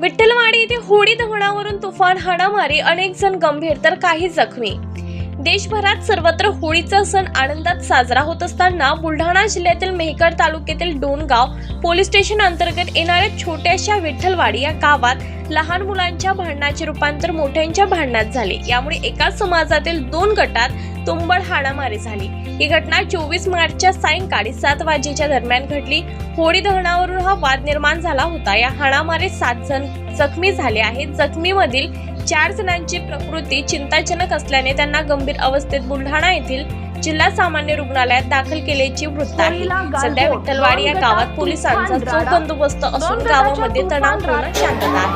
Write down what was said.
विठ्ठलवाडी येथे होळी दहनावरून तुफान हाणामारी अनेक जण गंभीर तर काही जखमी. देशभरात सर्वत्र होळीचा सण आनंदात साजरा होत असताना बुलढाणा जिल्ह्यातील मेहकर तालुक्यातील डोनगाव पोलीस स्टेशन अंतर्गत येणाऱ्या छोट्याशा विठ्ठलवाडी या गावात लहान मुलांच्या भांडणाचे रूपांतर मोठ्यांच्या भांडणात झाले. यामुळे एकाच समाजातील दोन गटात तुंबड हाणामारी झाली. ही घटना चोवीस मार्चच्या सायंकाळी सात वाजेच्या दरम्यान घडली. होळी दहनावरून हा वाद निर्माण झाला होता. या हाणामारीत सात जण जखमी झाले आहेत. जखमीमधील चार जणांची प्रकृती चिंताजनक असल्याने त्यांना गंभीर अवस्थेत बुलढाणा येथील जिल्हा सामान्य रुग्णालयात दाखल केल्याची वृत्त आहे. सध्या विठ्ठलवाडी या गावात पोलिसांचा चोख बंदोबस्त असून गावामध्ये तणावपूर्ण शांतता